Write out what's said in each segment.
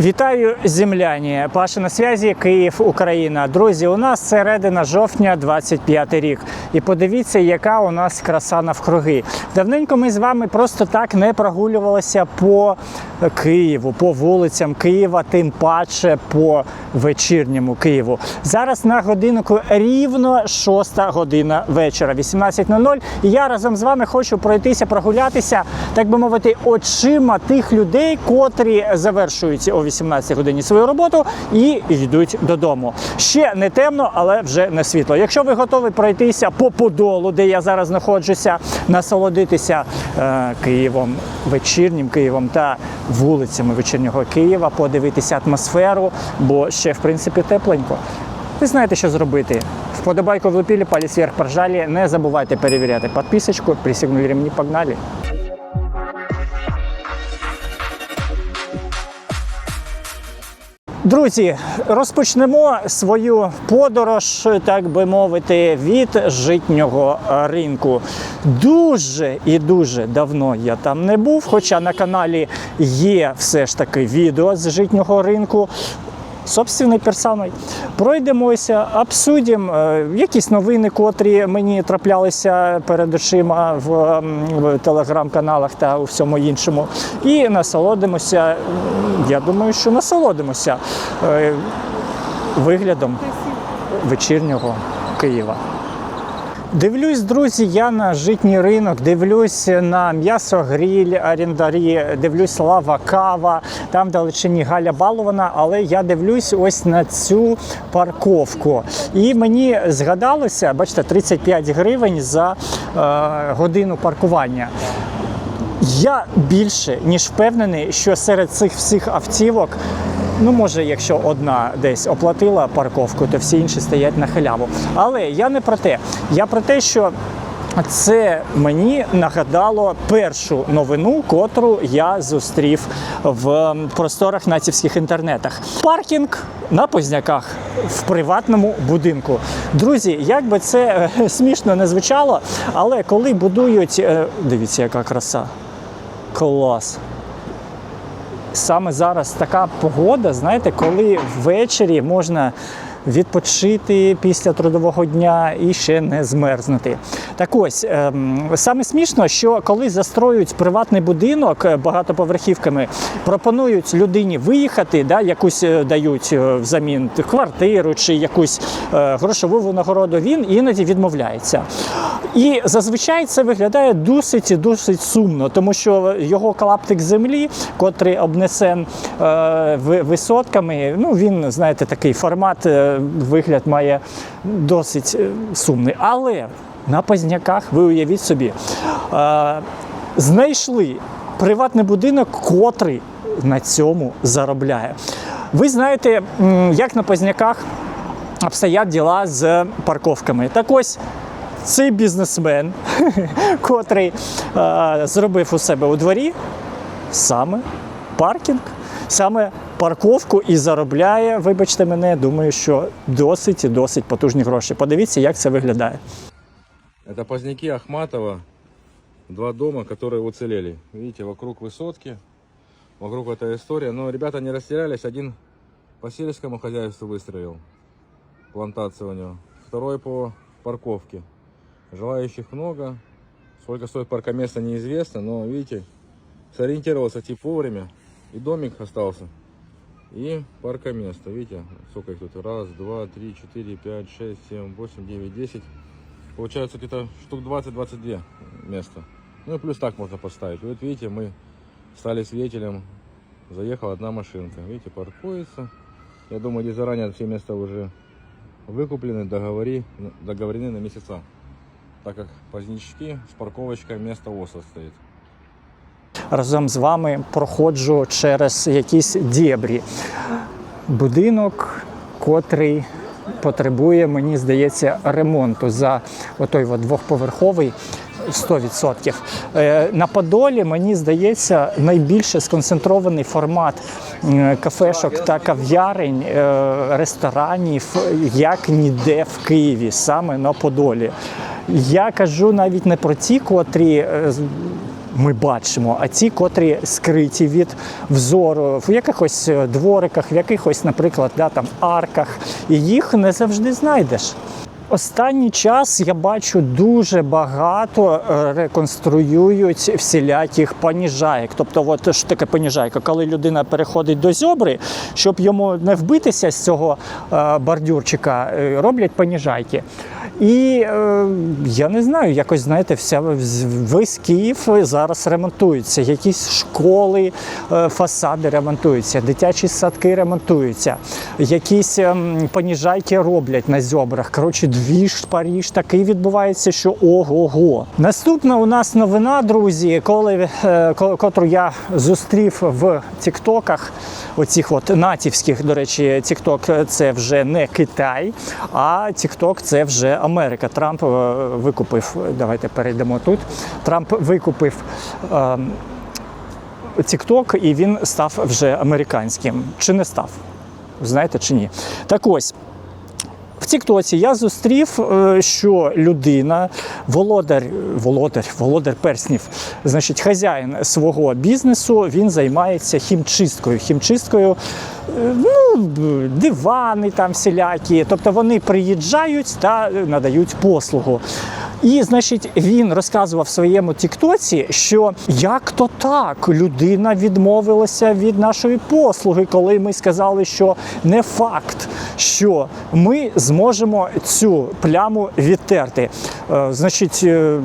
Вітаю, земляні! Паша на зв'язі, Київ, Україна. Друзі, у нас середина жовтня, 25 рік. І подивіться, яка у нас краса навкруги. Давненько ми з вами просто так не прогулювалися по Києву, по вулицям Києва, тим паче по вечірньому Києву. Зараз на годиннику рівно 6 година вечора, 18.00. І я разом з вами хочу пройтися, прогулятися, так би мовити, очима тих людей, котрі завершують 18 годині свою роботу і йдуть додому. Ще не темно, але вже не світло. Якщо ви готові пройтися по Подолу, де я зараз знаходжуся, насолодитися е, Києвом, вечірнім Києвом та вулицями вечірнього Києва, подивитися атмосферу, бо ще в принципі тепленько. Ви знаєте, що зробити. Вподобайку влепили, палець вверх поржали. Не забувайте перевіряти підписочку, присягнули ремні, погнали. Друзі, розпочнемо свою подорож, так би мовити, від житнього ринку. Дуже і дуже давно я там не був, хоча на каналі є все ж таки відео з житнього ринку. Собственною персоною. Пройдемося, обсудимо е, якісь новини, котрі мені траплялися перед очима в, в телеграм-каналах та у всьому іншому. І насолодимося. Я думаю, що насолодимося е, виглядом вечірнього Києва. Дивлюсь, друзі, я на житній ринок, дивлюсь на м'ясогріль, орендарі, дивлюсь лава кава, там далечині Галя Балована, але я дивлюсь ось на цю парковку. І мені згадалося, бачите, 35 гривень за е, годину паркування. Я більше ніж впевнений, що серед цих всіх автівок, ну може, якщо одна десь оплатила парковку, то всі інші стоять на халяву. Але я не про те. Я про те, що. Це мені нагадало першу новину, котру я зустрів в просторах націвських інтернетах. Паркінг на Позняках в приватному будинку. Друзі, як би це е, смішно не звучало, але коли будують, е, дивіться, яка краса. Клас. Саме зараз така погода, знаєте, коли ввечері можна відпочити після трудового дня і ще не змерзнути. Так ось ем, саме смішно, що коли застроюють приватний будинок е, багатоповерхівками, пропонують людині виїхати, да, якусь е, дають е, взамін квартиру чи якусь грошову винагороду, він іноді відмовляється. І зазвичай це виглядає досить і досить сумно, тому що його клаптик землі, котрий обнесен е, висотками, ну він, знаєте, такий формат, вигляд має досить е, сумний. Але на Позняках, ви уявіть собі, е, знайшли приватний будинок, котрий на цьому заробляє. Ви знаєте, як на Позняках обстоять діла з парковками. Так ось цей бізнесмен, котрий е, зробив у себе у дворі саме паркінг, саме парковку і заробляє, вибачте мене, думаю, що досить і досить потужні гроші. Подивіться, як це виглядає. Это поздняки Ахматова. Два дома, которые уцелели. Видите, вокруг высотки, вокруг эта история. Но ребята не растерялись. Один по сельскому хозяйству выстроил. Плантация у него. Второй по парковке. Желающих много. Сколько стоит паркоместо неизвестно. Но видите, сориентировался тип вовремя. И домик остался. И паркоместо. Видите, сколько их тут? Раз, два, три, четыре, пять, шесть, семь, восемь, девять, десять. Получается где-то штук 20-22 места. Ну и плюс так можно поставить. Вот видите, мы стали свидетелем. Заехала одна машинка. Видите, паркуется. Я думаю, здесь заранее все места уже выкуплены, договори, договорены на месяца. Так как позднячки с парковочкой место ОСА стоит. Разом з вами проходжу через якісь дєбрі. Будинок, котрий потребує, мені здається, ремонту за отой от двохповерховий. 100%. Е, На Подолі, мені здається, найбільше сконцентрований формат кафешок та кав'ярень, е, ресторанів, як ніде в Києві, саме на Подолі. Я кажу навіть не про ті, котрі е, ми бачимо, а ті, котрі скриті від взору в якихось е, двориках, в якихось, наприклад, да, там арках, і їх не завжди знайдеш. Останній час я бачу дуже багато е, реконструюють всіляких паніжаєк. Тобто, от що таке паніжайка, коли людина переходить до зьобри, щоб йому не вбитися з цього е, бордюрчика, е, роблять паніжайки. І е, я не знаю, якось знаєте, вся весь Київ зараз ремонтується. Якісь школи, е, фасади ремонтуються, дитячі садки ремонтуються, якісь ем, паніжайки роблять на зьобрах. Коротше, двіж Паріж такий відбувається, що ого-го. Наступна у нас новина, друзі, коли е, котру я зустрів в Тіктоках. Оцих от натівських, до речі, Тікток це вже не Китай, а Тікток це вже Америка. Трамп е, викупив. Давайте перейдемо тут. Трамп викупив. е, TikTok, і він став вже американським. Чи не став? Знаєте чи ні? Так ось. Тіктоці я зустрів, е, що людина, володар, володар, володар перснів, значить, хазяїн свого бізнесу, він займається хімчисткою. Хімчисткою, е, ну, дивани там всілякі. Тобто вони приїжджають та надають послугу. І, значить, він розказував в своєму Тіктоці, що як то так людина відмовилася від нашої послуги, коли ми сказали, що не факт, що ми зможемо цю пляму відтерти. Е, Значить, е,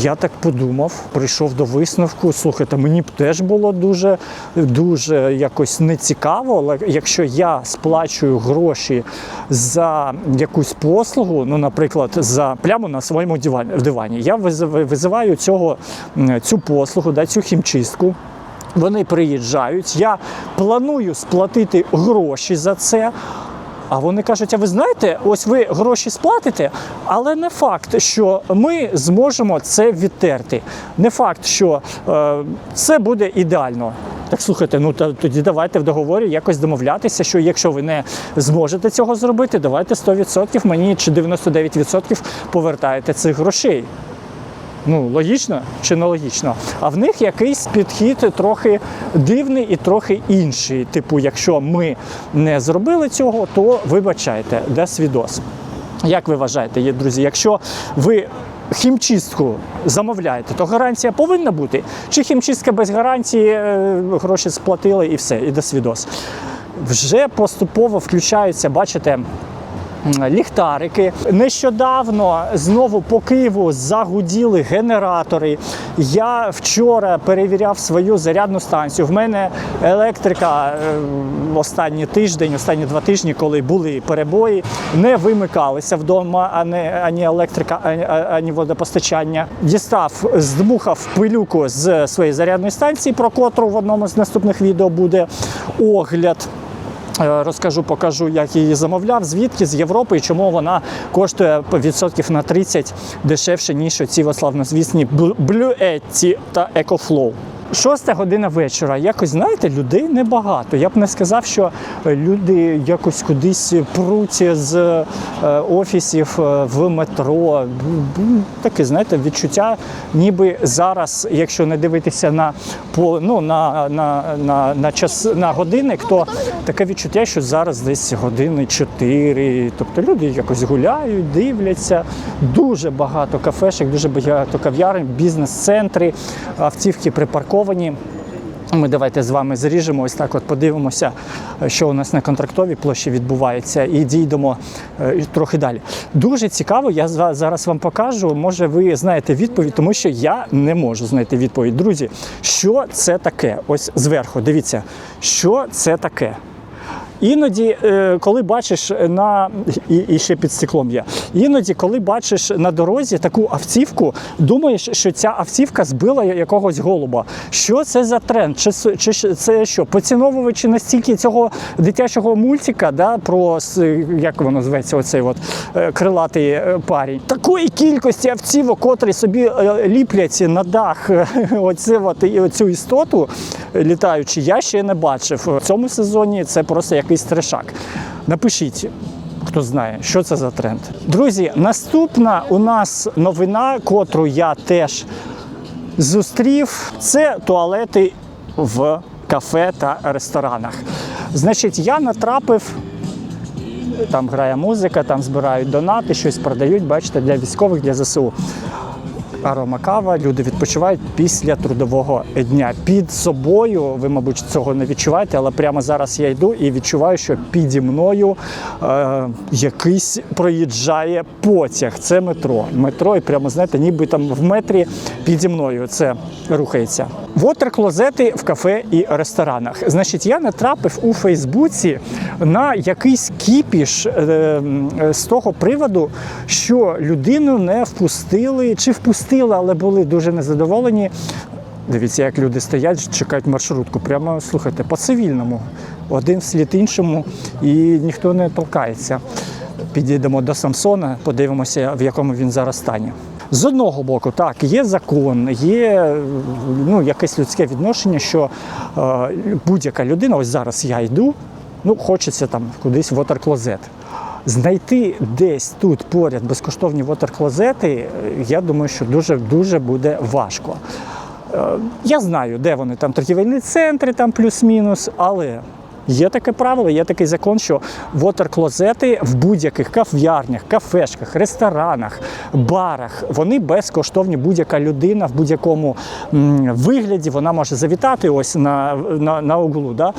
я так подумав, прийшов до висновку. Слухайте, мені б теж було дуже, дуже якось нецікаво, але якщо я сплачую гроші за якусь послугу, ну, наприклад, за пляму на своєму дивані, в дивані, я визиваю цього, цю послугу, да, цю хімчистку. Вони приїжджають, я планую сплатити гроші за це. А вони кажуть: а ви знаєте, ось ви гроші сплатите, але не факт, що ми зможемо це відтерти. Не факт, що е, це буде ідеально. Так слухайте, ну тоді давайте в договорі якось домовлятися, що якщо ви не зможете цього зробити, давайте 100% мені чи 99% повертаєте цих грошей. Ну, логічно чи не логічно? А в них якийсь підхід трохи дивний і трохи інший. Типу, якщо ми не зробили цього, то вибачайте, де свідос. Як ви вважаєте, є, друзі, якщо ви хімчистку замовляєте, то гарантія повинна бути? Чи хімчистка без гарантії, е, гроші сплатили і все, і до свідос? Вже поступово включаються, бачите, ліхтарики. Нещодавно знову по Києву загуділи генератори. Я вчора перевіряв свою зарядну станцію. В мене електрика е, останній тиждень, останні два тижні, коли були перебої, не вимикалися вдома, ані електрика, ані водопостачання. Дістав, здмухав пилюку з своєї зарядної станції, про котру в одному з наступних відео буде огляд. Е, Розкажу, покажу, як її замовляв, звідки з Європи і чому вона коштує відсотків на 30 дешевше, ніж ці славнозвісні Blue та EcoFlow. Шоста година вечора. Якось знаєте, людей небагато. Я б не сказав, що люди якось кудись пруть з е, офісів е, в метро. Таке, знаєте, відчуття, ніби зараз, якщо не дивитися на ну на, на, на, на час на годинник, то таке відчуття, що зараз десь години 4. Тобто люди якось гуляють, дивляться. Дуже багато кафешок, дуже багато кав'ярень, бізнес-центри, автівки припарковані. Ми давайте з вами зріжемо, ось так от подивимося, що у нас на контрактовій площі відбувається, і дійдемо е, трохи далі. Дуже цікаво, я зараз вам покажу. Може, ви знаєте відповідь, тому що я не можу знайти відповідь. Друзі, що це таке? Ось зверху, дивіться, що це таке. Іноді, е, коли бачиш на і, і ще під стеклом є. Іноді, коли бачиш на дорозі таку автівку, думаєш, що ця автівка збила якогось голуба. Що це за тренд? Чи, чи це що? Поціновувачі настільки цього дитячого мультика, да, про як воно зветься, оцей от е, крилатий е, парень. Такої кількості автівок, котрі собі ліплять на дах оце от, цю істоту літаючи, я ще не бачив. В цьому сезоні це просто якийсь трешак. Напишіть. Хто знає, що це за тренд. Друзі, наступна у нас новина, котру я теж зустрів. Це туалети в кафе та ресторанах. Значить, я натрапив там грає музика, там збирають донати, щось продають, бачите, для військових, для ЗСУ. Арома кава, люди відпочивають після трудового дня. Під собою, ви, мабуть, цього не відчуваєте, але прямо зараз я йду і відчуваю, що піді мною е, якийсь проїжджає потяг. Це метро. Метро, і прямо знаєте, ніби там в метрі піді мною це рухається. Вотер-клозети в кафе і ресторанах. Значить, я натрапив у Фейсбуці на якийсь кіпіш е, з того приводу, що людину не впустили, чи впустили, але були дуже незадоволені. Дивіться, як люди стоять, чекають маршрутку. Прямо слухайте, по цивільному. Один вслід іншому, і ніхто не толкається. Підійдемо до Самсона, подивимося, в якому він зараз стані. З одного боку, так, є закон, є ну, якесь людське відношення, що е, будь-яка людина, ось зараз я йду, ну, хочеться там кудись в вотер-клозет. Знайти десь тут поряд безкоштовні вотер-клозети, е, я думаю, що дуже дуже буде важко. Е, Я знаю, де вони там торгівельні центри, там плюс-мінус, але є таке правило, є такий закон, що вотер-клозети в будь-яких кав'ярнях, кафешках, ресторанах, барах вони безкоштовні. Будь-яка людина в будь-якому вигляді вона може завітати ось на, на, на углу. Да?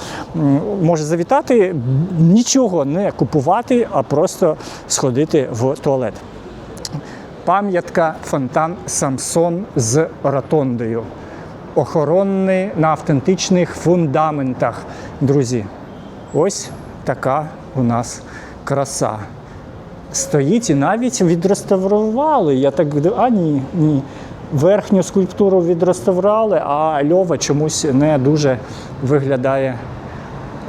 Може завітати, нічого не купувати, а просто сходити в туалет. Пам'ятка фонтан Самсон з ротондою. Охоронний на автентичних фундаментах. Друзі, ось така у нас краса. Стоїть і навіть відреставрували. Я так а ні, ні. Верхню скульптуру відреставрували, а льова чомусь не дуже виглядає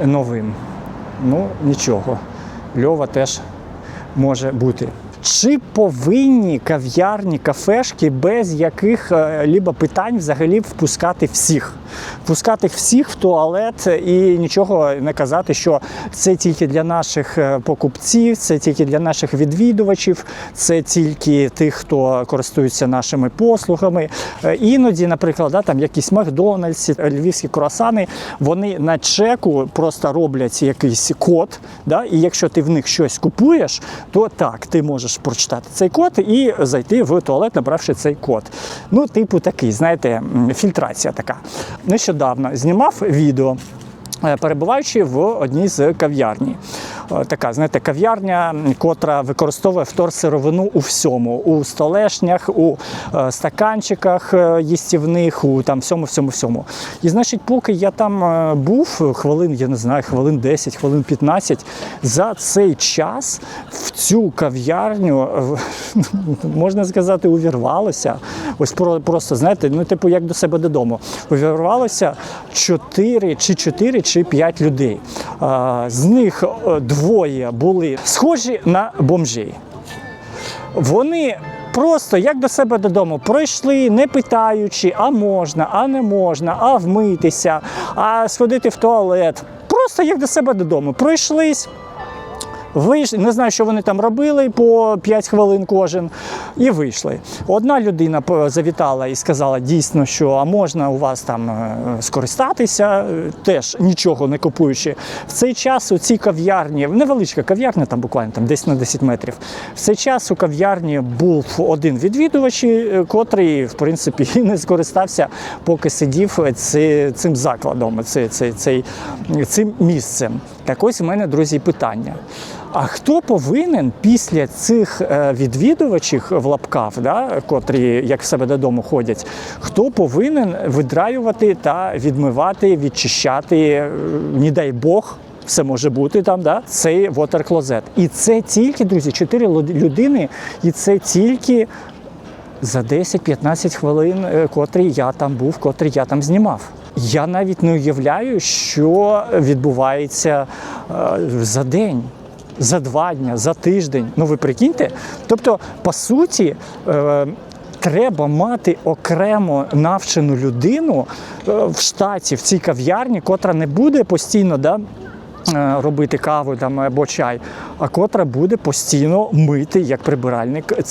новим. Ну, нічого. Льова теж може бути. Чи повинні кав'ярні, кафешки без яких е, либо питань взагалі впускати всіх? Впускати всіх в туалет і нічого не казати, що це тільки для наших е, покупців, це тільки для наших відвідувачів, це тільки тих, хто користується нашими послугами. Е, Іноді, наприклад, да, там якісь Макдональдси, львівські круасани, вони на чеку просто роблять якийсь код. Да, і якщо ти в них щось купуєш, то так, ти можеш прочитати цей код і зайти в туалет, набравши цей код. Ну, типу такий, знаєте, фільтрація така. Нещодавно знімав відео. е, Перебуваючи в одній з кав'ярні, така, знаєте, кав'ярня, котра використовує вторсировину у всьому: у столешнях, у е, стаканчиках е, їстівних, у там всьому, всьому, всьому. І значить, поки я там е, був, хвилин, я не знаю, хвилин 10, хвилин 15, за цей час в цю кав'ярню е, можна сказати, увірвалося. Ось просто знаєте, ну типу як до себе додому. Увірвалося 4 чи 4 чи 5 людей. З них е, двоє були схожі на бомжі. Вони просто як до себе додому пройшли, не питаючи, а можна, а не можна, а вмитися, а сходити в туалет. Просто як до себе додому. Пройшлись. Вийшли, не знаю, що вони там робили по 5 хвилин кожен, і вийшли. Одна людина завітала і сказала дійсно, що а можна у вас там е, скористатися, е, теж нічого не купуючи. В цей час у цій кав'ярні, невеличка кав'ярня, там буквально там десь на 10 метрів. В цей час у кав'ярні був один відвідувач, е, котрий, в принципі, і не скористався, поки сидів цим закладом, цим місцем. Так ось у мене, друзі, питання. А хто повинен після цих е, відвідувачів в лапках, да, котрі як в себе додому ходять, хто повинен видраювати та відмивати, відчищати, е, не дай Бог, все може бути там, да, цей вотер-клозет. І це тільки, друзі, чотири луд- людини, і це тільки за 10-15 хвилин, е, котрі я там був, котрі я там знімав. Я навіть не уявляю, що відбувається за день, за два дні, за тиждень. Ну ви прикиньте? Тобто, по суті, е, треба мати окремо навчену людину е, в штаті, в цій кав'ярні, котра не буде постійно да, робити каву там, або чай, а котра буде постійно мити як прибиральник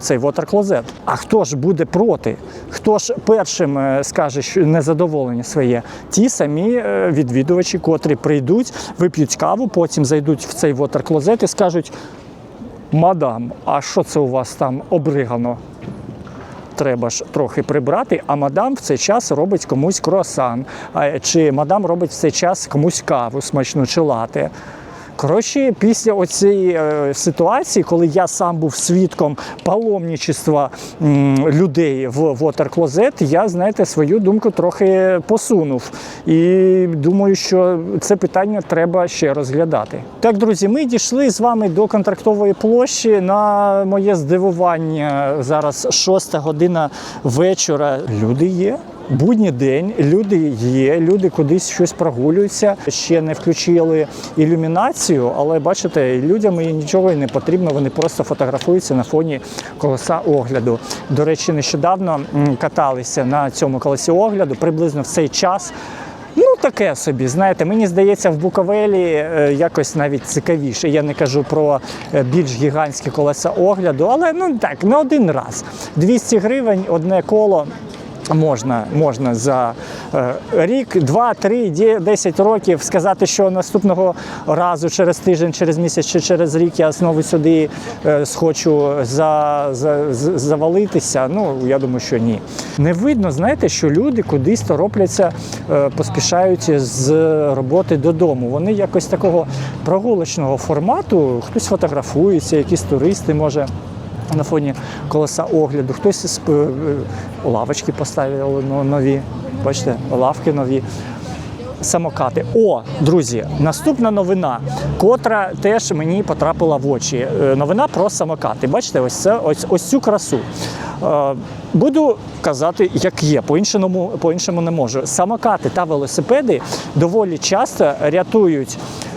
цей вотерклозет. А хто ж буде проти? Хто ж першим е, скаже що незадоволення своє? Ті самі е, відвідувачі, котрі прийдуть, вип'ють каву, потім зайдуть в цей вотерклозет і скажуть: Мадам, а що це у вас там обригано? Треба ж трохи прибрати, а мадам в цей час робить комусь круасан, чи мадам робить в цей час комусь каву смачну чи лати. Коротше, після оцієї е, ситуації, коли я сам був свідком паломничества людей в вотерклозет, я, знаєте, свою думку трохи посунув. І думаю, що це питання треба ще розглядати. Так, друзі, ми дійшли з вами до контрактової площі. На моє здивування, зараз шоста година вечора. Люди є. Будній день, люди є, люди кудись щось прогулюються. Ще не включили ілюмінацію, але бачите, людям нічого і не потрібно. Вони просто фотографуються на фоні колеса огляду. До речі, нещодавно каталися на цьому колесі огляду приблизно в цей час. Ну, таке собі, знаєте, мені здається, в Буковелі е, якось навіть цікавіше. Я не кажу про е, більш гігантські колеса огляду, але ну так, не один раз. 200 гривень, одне коло. Можна, можна за е, рік, два, три, 10 років сказати, що наступного разу через тиждень, через місяць чи через рік я знову сюди е, схочу за, за, завалитися. Ну я думаю, що ні. Не видно, знаєте, що люди кудись торопляться, е, поспішають з роботи додому. Вони якось такого прогулочного формату, хтось фотографується, якісь туристи може на фоні колеса огляду, хтось сп- е, лавочки поставили нові. Бачите, лавки нові. Самокати. О, друзі, наступна новина, котра теж мені потрапила в очі. Е, Новина про самокати. Бачите, ось це ось, ось цю красу. Е, Буду казати, як є, по-іншому, по-іншому не можу. Самокати та велосипеди доволі часто рятують е,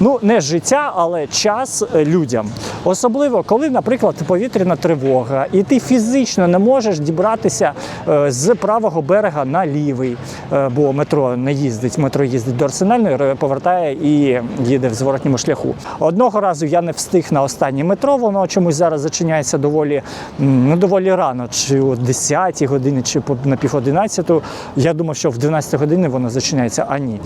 ну, не життя, але час е, людям. Особливо, коли, наприклад, повітряна тривога, і ти фізично не можеш дібратися е, з правого берега на лівий, е, бо метро не їздить. Метро їздить до арсенальної, повертає і їде в зворотньому шляху. Одного разу я не встиг на останнє метро, воно чомусь зараз зачиняється доволі, ну, доволі рано, чи о 10 годині, чи на пів 11. Я думав, що в 12 годині воно зачиняється, а ні.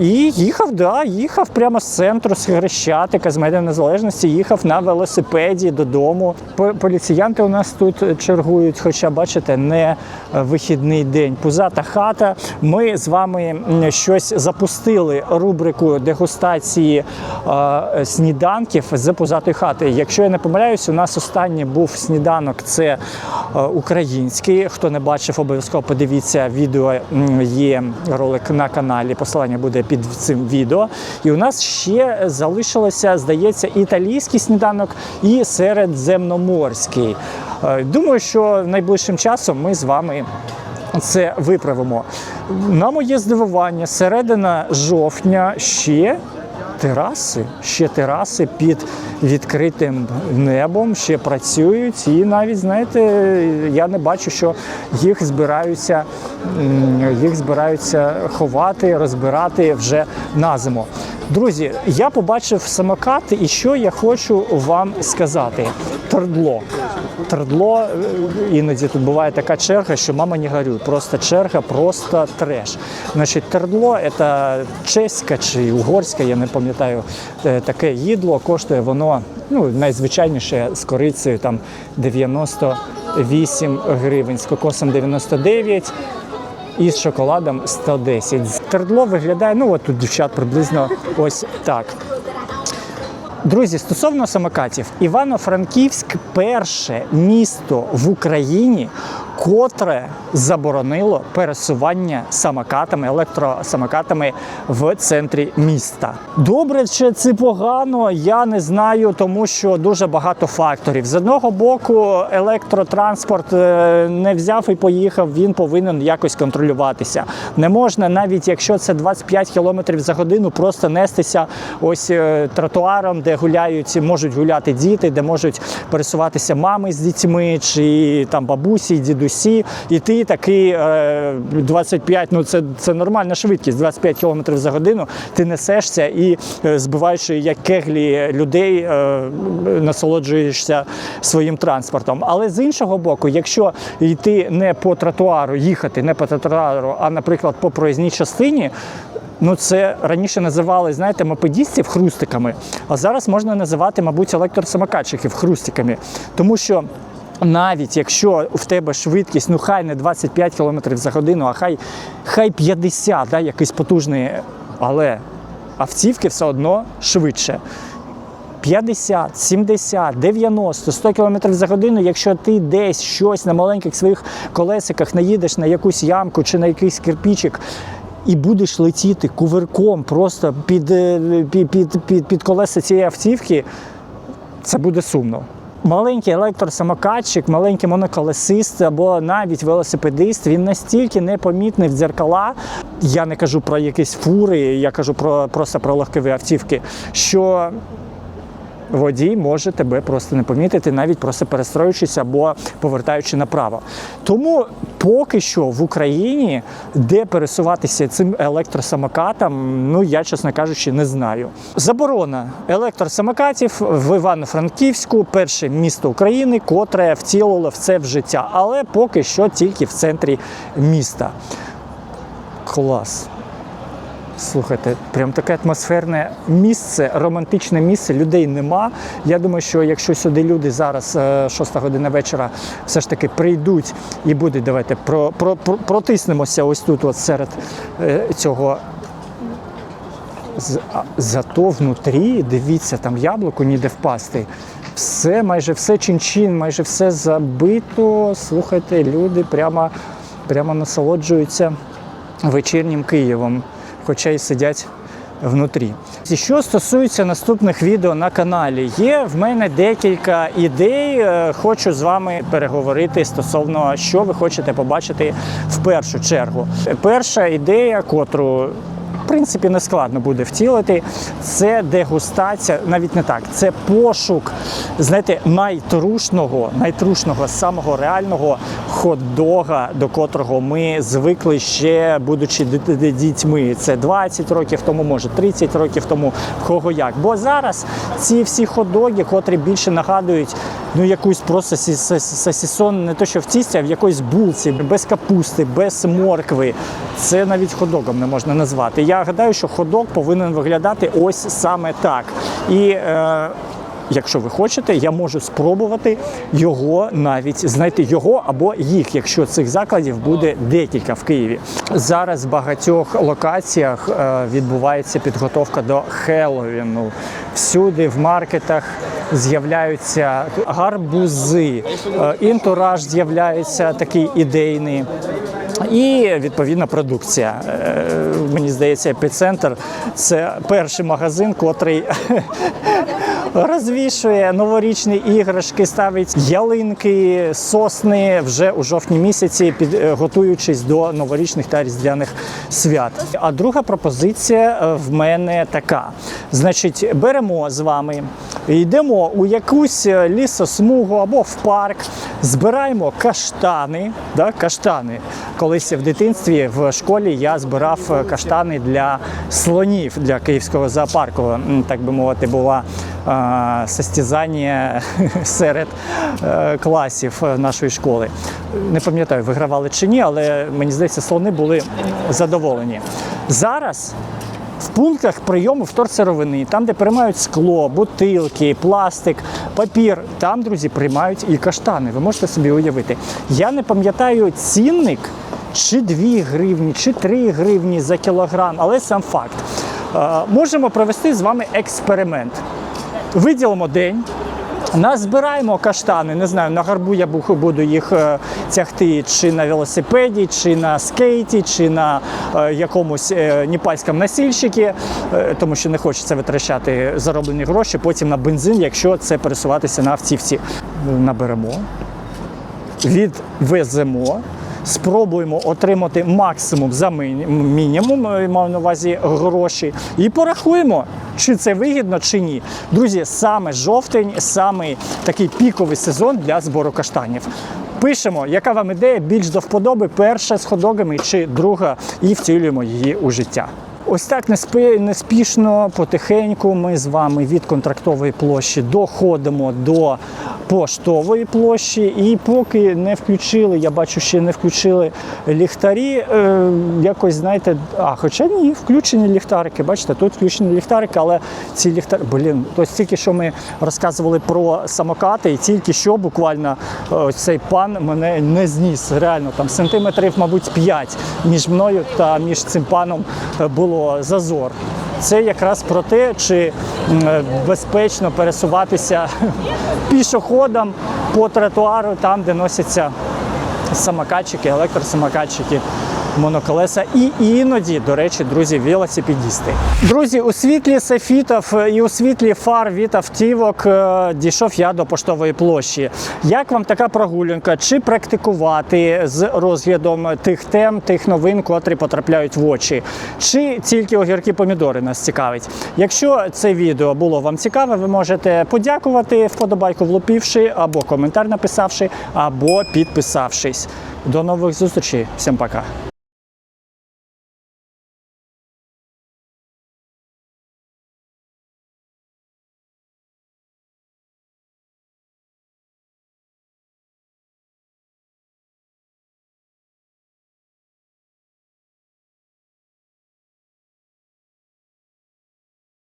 І їхав, да, їхав прямо з центру, з Хрещатика, з Майдану Незалежності, їхав на велосипеді додому. Поліціянти у нас тут чергують, хоча, бачите, не е, вихідний день. Пузата хата. Ми з вами щось запустили рубрику дегустації е, сніданків з пузатої хати. Якщо я не помиляюсь, у нас останній був сніданок. Це е, український. Хто не бачив, обов'язково подивіться відео. Є ролик на каналі. Посилання буде під цим відео. І у нас ще залишилося, здається, італійський сніданок і середземноморський. Е, Думаю, що найближчим часом ми з вами це виправимо. На моє здивування, середина жовтня ще тераси, ще тераси під відкритим небом, ще працюють. І навіть, знаєте, я не бачу, що їх збираються, їх збираються ховати, розбирати вже на зиму. Друзі, я побачив самокат, і що я хочу вам сказати: Тердло. Тердло, е, іноді тут буває така черга, що мама не горюй. Просто черга, просто треш. Значить, тердло це чеська чи угорська, я не пам'ятаю, е, таке їдло. Коштує воно ну, найзвичайніше з корицею там 98 гривень, з кокосом 99 і з шоколадом 110. Тердло виглядає, ну от тут дівчат приблизно ось так. Друзі, стосовно самокатів, Івано-Франківськ перше місто в Україні, котре заборонило пересування самокатами, електросамокатами в центрі міста. Добре чи це погано, я не знаю, тому що дуже багато факторів. З одного боку, електротранспорт е, не взяв і поїхав, він повинен якось контролюватися. Не можна, навіть якщо це 25 км за годину, просто нестися ось е, тротуаром, де гуляють, можуть гуляти діти, де можуть пересуватися мами з дітьми, чи там бабусі, дідусі. Усі, і ти такий е, 25, ну це, це нормальна швидкість, 25 км за годину. Ти несешся і е, збиваючи як кеглі людей, е, насолоджуєшся своїм транспортом. Але з іншого боку, якщо йти не по тротуару, їхати не по тротуару, а, наприклад, по проїзній частині. Ну, це раніше називали, знаєте, мопедістів хрустиками, а зараз можна називати, мабуть, електросамокатчиків хрустиками. Тому що навіть якщо в тебе швидкість, ну хай не 25 км за годину, а хай, хай 50, да, якийсь потужний, але автівки все одно швидше. 50, 70, 90, 100 км за годину, якщо ти десь щось на маленьких своїх колесиках наїдеш на якусь ямку чи на якийсь кирпічик, і будеш летіти кувирком просто під, е, під, під, під, під колеса цієї автівки, це буде сумно. Маленький електросамокатчик, маленький моноколесист або навіть велосипедист, він настільки непомітний в дзеркала. Я не кажу про якісь фури, я кажу про просто про легкові автівки, що водій може тебе просто не помітити, навіть просто перестроюючись або повертаючи направо. Тому поки що в Україні, де пересуватися цим електросамокатом, ну я, чесно кажучи, не знаю. Заборона електросамокатів в Івано-Франківську, перше місто України, котре втілило в це в життя, але поки що тільки в центрі міста. Клас. Слухайте, прям таке атмосферне місце, романтичне місце, людей нема. Я думаю, що якщо сюди люди зараз, е, 6 година вечора, все ж таки прийдуть і будуть, давайте про, про, про, протиснемося ось тут, от серед е, цього. Зато внутрі, дивіться, там яблуко ніде впасти. Все, майже все чин-чин, майже все забито. Слухайте, люди прямо, прямо насолоджуються вечірнім Києвом, хоча й сидять внутрі. Що стосується наступних відео на каналі, є в мене декілька ідей. Е, Хочу з вами переговорити стосовно що ви хочете побачити в першу чергу. Перша ідея, котру принципі не складно буде втілити. Це дегустація, навіть не так, це пошук, знаєте, найтрушного, найтрушного, самого реального хот-дога, до котрого ми звикли ще будучи дітьми. Це 20 років тому, може 30 років тому, кого як. Бо зараз ці всі хот-доги, котрі більше нагадують ну якусь просто сі- сі- сосісон, не то що в тісті, а в якоїсь булці, без капусти, без моркви. Це навіть ходогом не можна назвати. Я гадаю, що ходок повинен виглядати ось саме так. І е, Якщо ви хочете, я можу спробувати його навіть знайти його або їх, якщо цих закладів буде декілька в Києві. Зараз в багатьох локаціях е, відбувається підготовка до Хеллоуіну. Всюди в маркетах з'являються гарбузи, е, інтураж з'являється такий ідейний. І відповідна продукція. Е, Мені здається, епіцентр це перший магазин, котрий розвішує новорічні іграшки, ставить ялинки, сосни вже у жовтні місяці, під е, до новорічних та різдвяних свят. А друга пропозиція е, в мене така: значить, беремо з вами, йдемо у якусь е, лісосмугу або в парк, збираємо каштани. Да, каштани. Колись в дитинстві в школі я збирав каштани для слонів для київського зоопарку. Так би мовити, була состязання серед е, класів нашої школи. Не пам'ятаю, вигравали чи ні, але мені здається, слони були задоволені. Зараз в пунктах прийому вторсировини, там, де приймають скло, бутилки, пластик, папір, там, друзі, приймають і каштани. Ви можете собі уявити. Я не пам'ятаю цінник, чи 2 гривні, чи 3 гривні за кілограм, але сам факт. Е, можемо провести з вами експеримент. Виділимо день. Назбираємо каштани, не знаю, на гарбу я буду їх е, тягти чи на велосипеді, чи на скейті, чи на е, якомусь е, непальському насільщикі, тому що не хочеться витрачати зароблені гроші потім на бензин, якщо це пересуватися на автівці. Наберемо, відвеземо. Спробуємо отримати максимум за мінімум, е, маю на увазі гроші, і порахуємо, чи це вигідно, чи ні. Друзі, саме жовтень, саме такий піковий сезон для збору каштанів. Пишемо, яка вам ідея більш до вподоби, перша з ходогами чи друга, і втілюємо її у життя. Ось так неспішно, потихеньку ми з вами від контрактової площі доходимо до поштової площі. І поки не включили, я бачу, ще не включили ліхтарі. Е, якось знаєте, а хоча ні, включені ліхтарики. Бачите, тут включені ліхтарики, але ці ліхтарики, блін, ось тільки що ми розказували про самокати, і тільки що буквально е, цей пан мене не зніс. Реально там сантиметрів, мабуть, 5 між мною та між цим паном е, зазор. Це якраз про те, чи е, безпечно пересуватися пішоходам по тротуару, там, де носяться самокатчики, електросамокатчики, моноколеса і іноді, до речі, друзі, велосипедісти. Друзі, у світлі сефітів і у світлі фар від автівок е, дійшов я до поштової площі. Як вам така прогулянка? Чи практикувати з розглядом тих тем, тих новин, котрі потрапляють в очі? Чи тільки огірки помідори нас цікавить? Якщо це відео було вам цікаве, ви можете подякувати вподобайку влупивши, або коментар написавши, або підписавшись. До нових зустрічей. Всім пока.